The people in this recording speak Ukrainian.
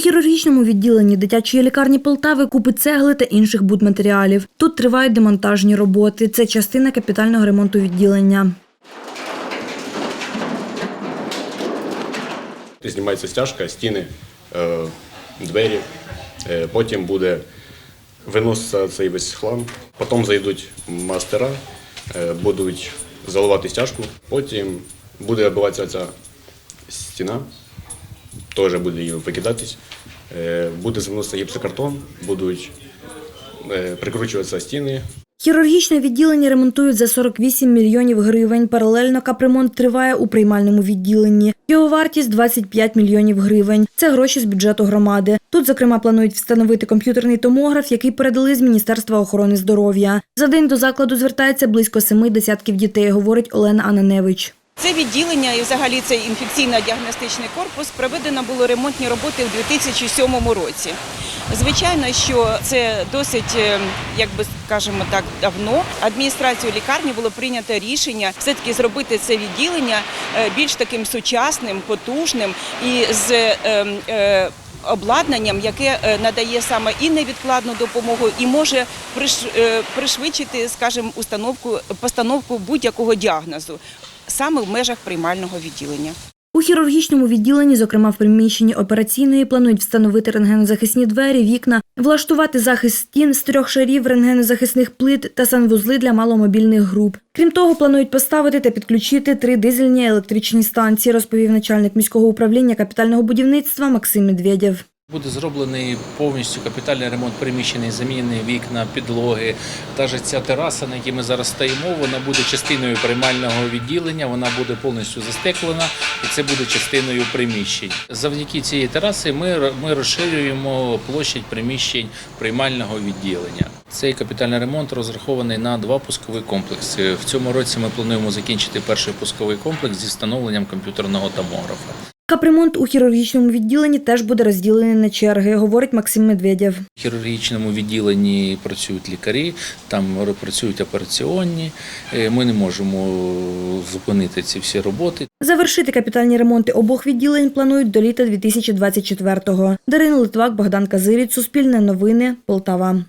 хірургічному відділенні дитячої лікарні Полтави купи цегли та інших будматеріалів. Тут тривають демонтажні роботи. Це частина капітального ремонту відділення. Знімається стяжка, стіни, е, двері. Е, Потім буде виноситься цей весь хлам. Потім зайдуть мастера, е, будуть заливати стяжку. Потім буде оббиватися ця стіна, теж буде її викидатись. Е, Буде заноситися гіпсокартон, будуть е, прикручуватися стіни, Хірургічне відділення ремонтують за 48 мільйонів гривень. Паралельно капремонт триває у приймальному відділенні. Його вартість 25 мільйонів гривень. Це гроші з бюджету громади. Тут, зокрема, планують встановити комп'ютерний томограф, який передали з Міністерства охорони здоров'я. За день до закладу звертається близько семи десятків дітей, говорить Олена Ананевич. Це відділення і взагалі цей інфекційно-діагностичний корпус проведено було ремонтні роботи в 2007 році. Звичайно, що це досить, е, як би скажемо так, давно. адміністрацію лікарні було прийнято рішення все-таки зробити це відділення е, більш таким сучасним, потужним і з е, обладнанням, яке е, надає саме і невідкладну допомогу, і може е, пришвидшити, скажімо, установку постановку будь-якого діагнозу саме в межах приймального відділення. У хірургічному відділенні, зокрема в приміщенні операційної, планують встановити рентгенозахисні двері, вікна, влаштувати захист стін з трьох шарів рентгенозахисних плит та санвузли для маломобільних груп. Крім того, планують поставити та підключити три дизельні електричні станції, розповів начальник міського управління капітального будівництва Максим Медведєв. Буде зроблений повністю капітальний ремонт приміщений, замінені вікна, підлоги. Та ж ця тераса, на якій ми зараз стоїмо, вона буде частиною приймального відділення, вона буде повністю застеклена і це буде частиною приміщень. Завдяки цієї тераси ми, ми розширюємо площадь приміщень приймального відділення. Цей капітальний ремонт розрахований на два пускові комплекси. В цьому році ми плануємо закінчити перший пусковий комплекс зі встановленням комп'ютерного томографа. Капремонт у хірургічному відділенні теж буде розділений на черги, говорить Максим Медведєв. В хірургічному відділенні працюють лікарі, там працюють операційні. Е, Ми не можемо зупинити ці всі роботи. Завершити капітальні ремонти обох відділень планують до літа 2024-го. Дарина Литвак, Богдан Казиріць, Суспільне новини, Полтава.